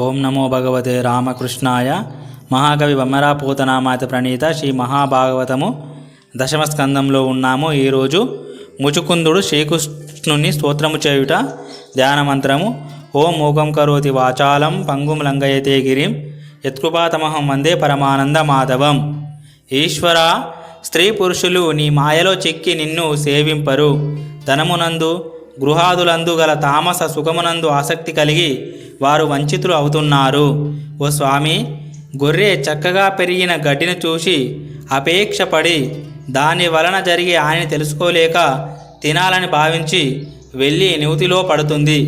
ఓం నమో భగవతే రామకృష్ణాయ. మహాకవి బొమ్మరాపూతనామాత ప్రణీత శ్రీ మహాభాగవతము దశమ స్కందంలో ఉన్నాము ఈరోజు ముచుకుందుడు శ్రీకృష్ణుని స్తోత్రము చేయుట ధ్యానమంత్రము ఓం మూకం కరోతి వాచాలం పంగుం లంగయతే గిరిం యత్కృపాతమహం వందే పరమానంద మాధవం. ఈశ్వర స్త్రీ పురుషులు నీ మాయలో చిక్కి నిన్ను సేవింపరు. ధనమునందు గృహాదులందు గల తామస సుఖమునందు ఆసక్తి కలిగి వారు వంచితులు అవుతున్నారు. ఓ స్వామి గొర్రె చక్కగా పెరిగిన గడ్డిని చూసి అపేక్షపడి దాని వలన జరిగే హాని తెలుసుకోలేక తినాలని భావించి వెళ్ళి నివతిలో పడుతుంది.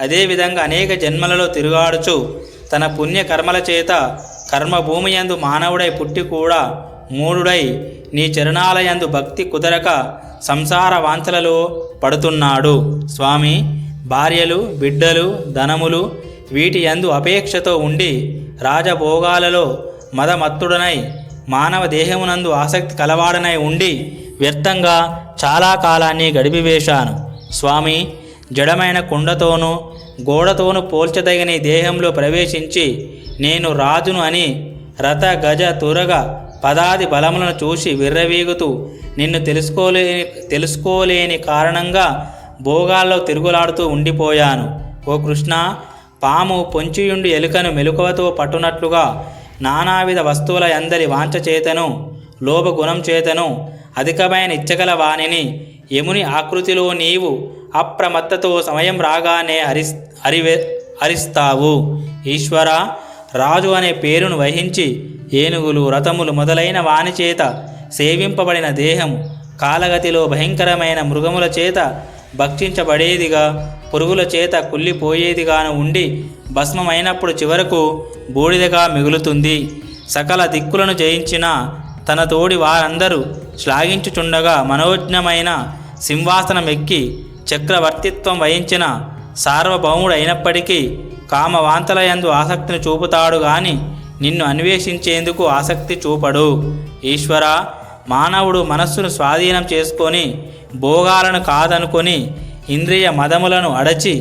అదేవిధంగా అనేక జన్మలలో తిరుగాడుచు తన పుణ్యకర్మల చేత కర్మభూమి యందు మానవుడై పుట్టి కూడా మూడుడై నీ చరణాలయందు భక్తి కుదరక సంసార వాంఛలలో పడుతున్నాడు. స్వామి భార్యలు బిడ్డలు ధనములు వీటి యందు అపేక్షతో ఉండి రాజభోగాలలో మదమత్తుడనై మానవ దేహమునందు ఆసక్తి కలవాడనై ఉండి వ్యర్థంగా చాలా కాలాన్ని గడిపివేశాను. స్వామి జడమైన కుండతోనూ గోడతోనూ పోల్చదగిన దేహంలో ప్రవేశించి నేను రాజును అని రథ గజ తురగ పదాది బలములను చూసి విర్రవీగుతూ నిన్ను తెలుసుకోలేని తెలుసుకోలేని కారణంగా భోగాల్లో తిరుగులాడుతూ ఉండిపోయాను. ఓ కృష్ణ పాము పొంచియుండి ఎలుకను మెలుకవతో పట్టునట్లుగా నానావిధ వస్తువుల అందరి వాంఛ చేతను లోభగుణం చేతను అధికమైన ఇచ్చగల వాణిని యముని ఆకృతిలో నీవు అప్రమత్తతో సమయం రాగానే హరిస్ హరివే హరిస్తావు ఈశ్వర రాజు అనే పేరును వహించి ఏనుగులు రథములు మొదలైన వాని చేత సేవింపబడిన దేహం కాలగతిలో భయంకరమైన మృగముల చేత భక్షించబడేదిగా పురుగుల చేత కుళ్ళిపోయేదిగాను ఉండి భస్మమైనప్పుడు చివరకు బూడిదగా మిగులుతుంది. సకల దిక్కులను జయించిన తన తోడి వారందరూ శ్లాఘించుచుండగా మనోజ్ఞమైన సింహాసనమెక్కి చక్రవర్తిత్వం వహించిన సార్వభౌముడు అయినప్పటికీ కామవాంతలయందు ఆసక్తిని చూపుతాడు గాని నిన్ను అన్వేషించేందుకు ఆసక్తి చూపడు. ఈశ్వర మానవుడు మనస్సును స్వాధీనం చేసుకొని భోగాలను కాదనుకొని ఇంద్రియ మదములను అడచి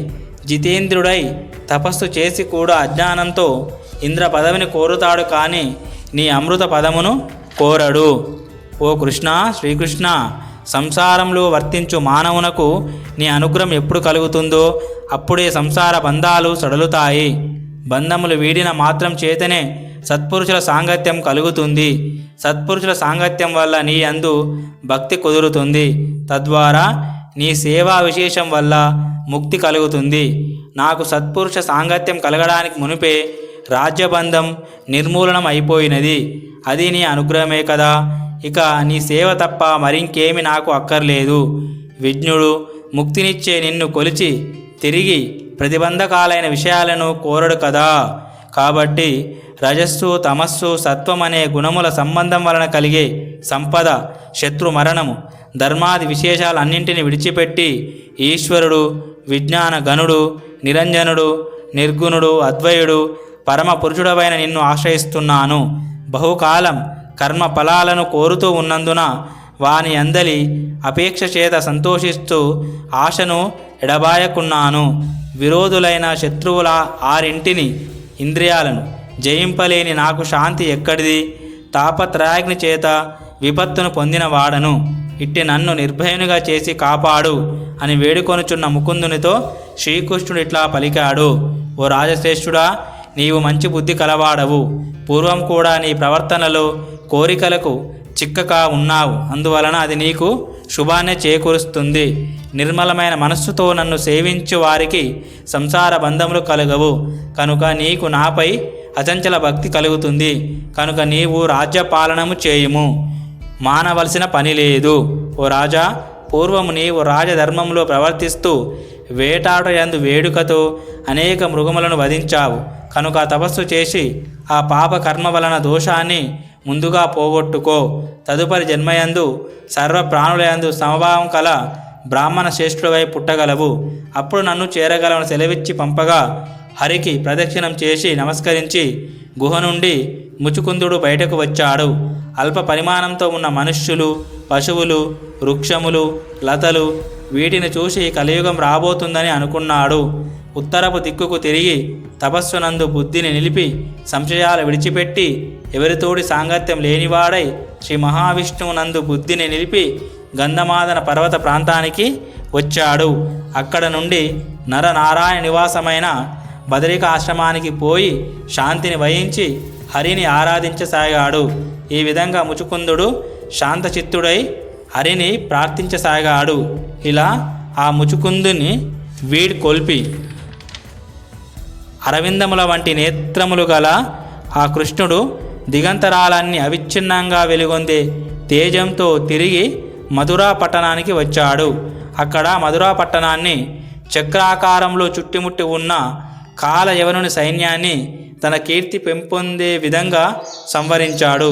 జితేంద్రుడై తపస్సు చేసి కూడా అజ్ఞానంతో ఇంద్ర పదవిని కోరుతాడు కానీ నీ అమృత పదమును కోరడు. ఓ కృష్ణ శ్రీకృష్ణ సంసారంలో వర్తించు మానవునకు నీ అనుగ్రహం ఎప్పుడు కలుగుతుందో అప్పుడే సంసార బంధాలు సడలుతాయి. బంధములు వీడిన మాత్రం చేతనే సత్పురుషుల సాంగత్యం కలుగుతుంది. సత్పురుషుల సాంగత్యం వల్ల నీ అందు భక్తి కుదురుతుంది. తద్వారా నీ సేవా విశేషం వల్ల ముక్తి కలుగుతుంది. నాకు సత్పురుష సాంగత్యం కలగడానికి మునిపే రాజ్యబంధం నిర్మూలనం అయిపోయినది అది నీ అనుగ్రహమే కదా. ఇక నీ సేవ తప్ప మరింకేమి నాకు అక్కర్లేదు. విజ్ఞుడు ముక్తినిచ్చే నిన్ను కొలిచి తిరిగి ప్రతిబంధకాలైన విషయాలను కోరడు కదా. కాబట్టి రజస్సు తమస్సు సత్వం అనే గుణముల సంబంధం వలన కలిగే సంపద శత్రు మరణము ధర్మాది విశేషాలన్నింటిని విడిచిపెట్టి ఈశ్వరుడు విజ్ఞాన గణుడు నిరంజనుడు నిర్గుణుడు అద్వయుడు పరమ పురుషుడవైన నిన్ను ఆశ్రయిస్తున్నాను. బహుకాలం కర్మ ఫలాలను కోరుతూ ఉన్నందున వాని అందలి అపేక్ష చేత సంతోషిస్తూ ఆశను ఎడబాయకున్నాను. విరోధులైన శత్రువుల ఆరింటిని ఇంద్రియాలను జయింపలేని నాకు శాంతి ఎక్కడిది? తాపత్రయాగ్ని చేత విపత్తును పొందిన వాడను. ఇట్టి నన్ను నిర్భయునిగా చేసి కాపాడు అని వేడుకొనుచున్న ముకుందునితో శ్రీకృష్ణుడు ఇట్లా పలికాడు. ఓ రాజశ్రేష్ఠుడా నీవు మంచి బుద్ధి కలవాడవు. పూర్వం కూడా నీ ప్రవర్తనలో కోరికలకు చిక్కక ఉన్నావు. అందువలన అది నీకు శుభాన్ని చేకూరుస్తుంది. నిర్మలమైన మనస్సుతో నన్ను సేవించు వారికి సంసార బంధములు కలగవు. కనుక నీకు నాపై అచంచల భక్తి కలుగుతుంది. కనుక నీవు రాజ్యపాలనము చేయుము. మానవలసిన పని లేదు. ఓ రాజా పూర్వము నీవు రాజధర్మంలో ప్రవర్తిస్తూ వేటాడ యందు వేడుకతో అనేక మృగములను వధించావు. కనుక తపస్సు చేసి ఆ పాప కర్మ వలన దోషాన్ని ముందుగా పోగొట్టుకో. తదుపరి జన్మయందు సర్వ ప్రాణులయందు సమభావం కల బ్రాహ్మణ శ్రేష్ఠుడివై పుట్టగలవు. అప్పుడు నన్ను చేరగలవని సెలవిచ్చి పంపగా హరికి ప్రదక్షిణం చేసి నమస్కరించి గుహ నుండి ముచుకుందుడు బయటకు వచ్చాడు. అల్ప పరిమాణంతో ఉన్న మనుష్యులు పశువులు వృక్షములు లతలు వీటిని చూసి కలియుగం రాబోతుందని అనుకున్నాడు. ఉత్తరపు దిక్కుకు తిరిగి తపస్సునందు బుద్ధిని నిలిపి సంశయాలు విడిచిపెట్టి ఎవరితోడి సాంగత్యం లేనివాడై శ్రీ మహావిష్ణువునందు బుద్ధిని నిలిపి గంధమాదన పర్వత ప్రాంతానికి వచ్చాడు. అక్కడ నుండి నరనారాయణ నివాసమైన బదరిక ఆశ్రమానికి పోయి శాంతిని వహించి హరిని ఆరాధించసాగాడు. ఈ విధంగా ముచుకుందుడు శాంతచిత్తుడై హరిని ప్రార్థించసాగాడు. ఇలా ఆ ముచుకుందుని వీడి కొల్పి అరవిందముల వంటి నేత్రములు గల ఆ కృష్ణుడు దిగంతరాలన్నీ అవిచ్ఛిన్నంగా వెలుగొందే తేజంతో తిరిగి మధురా పట్టణానికి వచ్చాడు. అక్కడ మధురా పట్టణాన్ని చక్రాకారంలో చుట్టుముట్టి ఉన్న కాల యవనుని సైన్యాన్ని తన కీర్తి పెంపొందే విధంగా సంవరించాడు.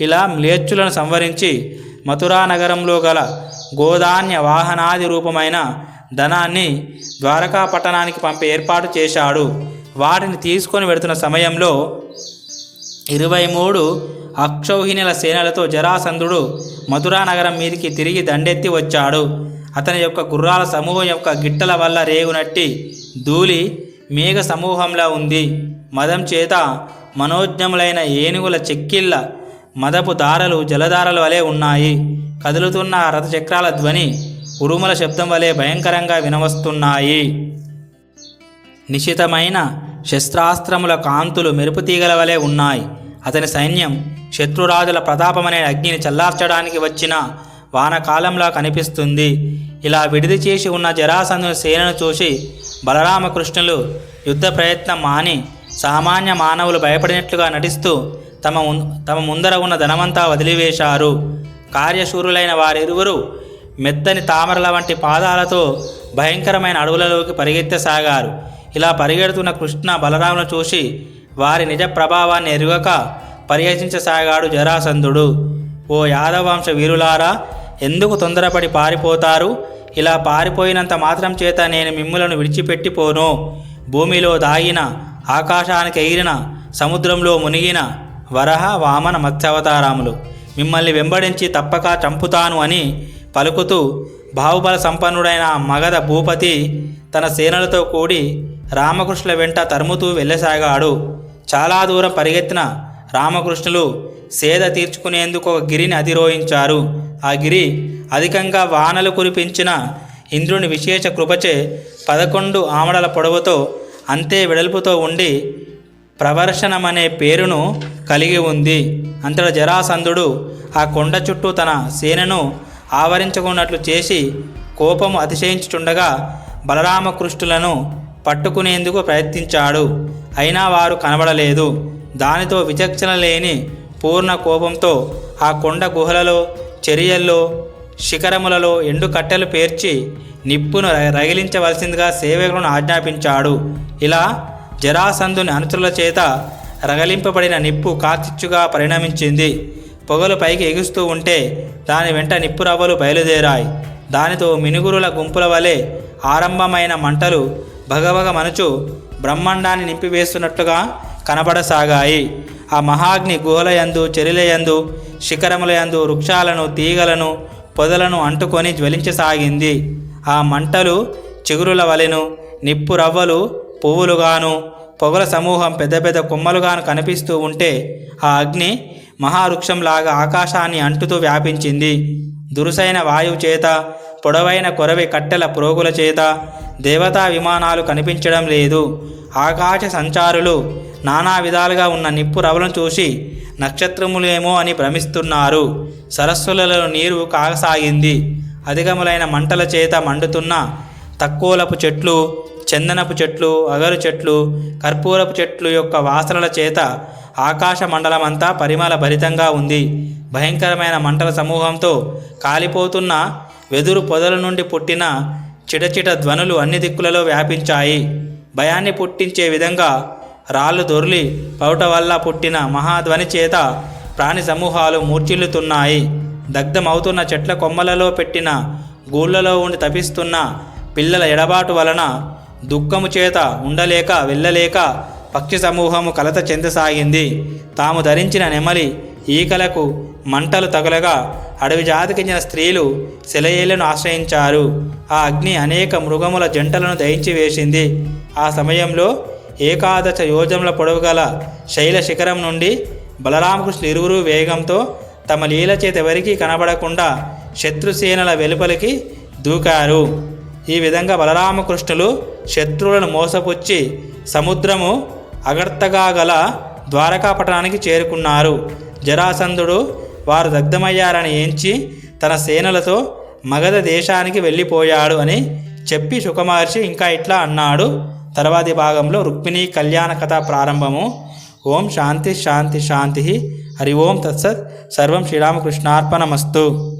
ఇలా మ్లేచ్చులను సంవరించి మథురా నగరంలో గల గోధాన్య వాహనాది రూపమైన ధనాన్ని ద్వారకా పట్టణానికి పంపే ఏర్పాటు చేశాడు. వాటిని తీసుకొని వెడుతున్న సమయంలో ఇరవై మూడు అక్షౌహిణుల సేనలతో జరాసంధుడు మధురా నగరం మీదికి తిరిగి దండెత్తి వచ్చాడు. అతని యొక్క గుర్రాల సమూహం యొక్క గిట్టల వల్ల రేగునట్టి ధూళి మేఘ సమూహంలా ఉంది. మదం చేత మనోజ్ఞములైన ఏనుగుల చెక్కిళ్ళ మదపు దారలు జలధారల వలె ఉన్నాయి. కదులుతున్న రథచక్రాల ధ్వని ఉరుముల శబ్దం వలె భయంకరంగా వినవస్తున్నాయి. నిశితమైన శస్త్రాస్త్రముల కాంతులు మెరుపు తీగల వలె ఉన్నాయి. అతని సైన్యం శత్రురాజుల ప్రతాపమనే అగ్నిని చల్లార్చడానికి వచ్చిన వానకాలంలా కనిపిస్తుంది. ఇలా విడిది చేసి ఉన్న జరాసంధుని సేనను చూసి బలరామకృష్ణులు యుద్ధ ప్రయత్నం మాని సామాన్య మానవులు భయపడినట్లుగా నటిస్తూ తమ తమ ముందర ఉన్న ధనమంతా వదిలివేశారు. కార్యశూరులైన వారిరువురు మెత్తని తామరల వంటి పాదాలతో భయంకరమైన అడవులలోకి పరిగెత్తసాగారు. ఇలా పరిగెడుతున్న కృష్ణ బలరామును చూసి వారి నిజ ప్రభావాన్ని ఎరుగక పర్యటించసాగాడు జరాసంధుడు. ఓ యాదవంశ వీరులారా ఎందుకు తొందరపడి పారిపోతారు? ఇలా పారిపోయినంత మాత్రం చేత నేను మిమ్ములను విడిచిపెట్టిపోను. భూమిలో దాగిన ఆకాశానికి ఎగిరిన సముద్రంలో మునిగిన వరహ వామన మత్స్యావతారాములు. మిమ్మల్ని వెంబడించి తప్పక చంపుతాను అని పలుకుతూ బాహుబల సంపన్నుడైన మగధ భూపతి తన సేనలతో కూడి రామకృష్ణుల వెంట తరుముతూ వెళ్ళసాగాడు. చాలా దూరం పరిగెత్తిన రామకృష్ణులు సేద తీర్చుకునేందుకు ఒక గిరిని అధిరోహించారు. ఆ గిరి అధికంగా వానలు కురిపించిన ఇంద్రుని విశేష కృపచే పదకొండు ఆమడల పొడవుతో అంతే వెడల్పుతో ఉండి ప్రవర్షణమనే పేరును కలిగి ఉంది. అంతట జరాసంధుడు ఆ కొండ చుట్టూ తన సేనను ఆవరించుకున్నట్లు చేసి కోపము అతిశయించుచుండగా బలరామకృష్ణులను పట్టుకునేందుకు ప్రయత్నించాడు. అయినా వారు కనబడలేదు. దానితో విచక్షణ లేని పూర్ణ కోపంతో ఆ కొండ గుహలలో చర్యల్లో శిఖరములలో ఎండు కట్టెలు పేర్చి నిప్పును రగిలించవలసిందిగా సేవకులను ఆజ్ఞాపించాడు. ఇలా జరాసంధుని అనుచరుల చేత రగలింపబడిన నిప్పు కాచిచ్చుగా పరిణమించింది. పొగలు పైకి ఎగుస్తూ ఉంటే దాని వెంట నిప్పు రవ్వలు బయలుదేరాయి. దానితో మినుగురుల గుంపుల వలె ఆరంభమైన మంటలు భగభగ మనుచు బ్రహ్మాండాన్ని నింపివేస్తున్నట్లుగా కనబడసాగాయి. ఆ మహాగ్ని గుహలయందు చెరిలయందు శిఖరములయందు వృక్షాలను తీగలను పొదలను అంటుకొని జ్వలించసాగింది. ఆ మంటలు చిగురుల వలెను నిప్పు రవ్వలు పువ్వులుగాను పొగల సమూహం పెద్ద పెద్ద కొమ్మలుగాను కనిపిస్తూ ఉంటే ఆ అగ్ని మహావృక్షంలాగా ఆకాశాన్ని అంటుతూ వ్యాపించింది. దురుసైన వాయువు చేత పొడవైన కొరవి కట్టెల ప్రోగుల చేత దేవతా విమానాలు కనిపించడం లేదు. ఆకాశ సంచారులు నానా విధాలుగా ఉన్న నిప్పు రవలను చూసి నక్షత్రములేమో అని భ్రమిస్తున్నారు. సరస్సులలో నీరు కాగసాగింది అధికములైన మంటల చేత మండుతున్న తక్కువలపు చెట్లు చందనపు చెట్లు అగరు చెట్లు కర్పూరపు చెట్లు యొక్క వాసనల చేత ఆకాశ మండలమంతా పరిమళ భరితంగా ఉంది. భయంకరమైన మంటల సమూహంతో కాలిపోతున్న వెదురు పొదల నుండి పుట్టిన చిటచిట ధ్వనులు అన్ని దిక్కులలో వ్యాపించాయి. భయాన్ని పుట్టించే విధంగా రాళ్ళు దొర్లి పౌట వల్ల పుట్టిన మహాధ్వని చేత ప్రాణి సమూహాలు మూర్చిల్లుతున్నాయి దగ్ధమవుతున్న చెట్ల కొమ్మలలో పెట్టిన గూళ్ళలో ఉండి తపిస్తున్న పిల్లల ఎడబాటు వలన దుఃఖము చేత ఉండలేక వెళ్ళలేక పక్షి సమూహము కలత చెందసాగింది. తాము ధరించిన నెమలి ఈకలకు మంటలు తగలగా అడవి జాతికి చెందిన స్త్రీలు శిలయేళ్ళను ఆశ్రయించారు. ఆ అగ్ని అనేక మృగముల జంటలను దయించి వేసింది. ఆ సమయంలో ఏకాదశ యోజముల పొడవు గల శైల శిఖరం నుండి బలరామకృష్ణులు ఇరువురు వేగంతో తమ లీల చేత ఎవరికీ కనబడకుండా శత్రుసేనల వెలుపలికి దూకారు. ఈ విధంగా బలరామకృష్ణులు శత్రువులను మోసపుచ్చి సముద్రము అగర్తగా గల ద్వారకాపట్టణానికి చేరుకున్నారు. జరాసంధుడు వారు దగ్ధమయ్యారని ఎంచి తన సేనలతో మగధ దేశానికి వెళ్ళిపోయాడు అని చెప్పి సుఖమహర్షి ఇంకా ఇట్లా అన్నాడు. తర్వాతి భాగంలో రుక్మిణి కళ్యాణ కథ ప్రారంభము. ఓం శాంతి శాంతి శాంతి. హరి ఓం తత్సత్. సర్వం శ్రీరామకృష్ణార్పణమస్తు.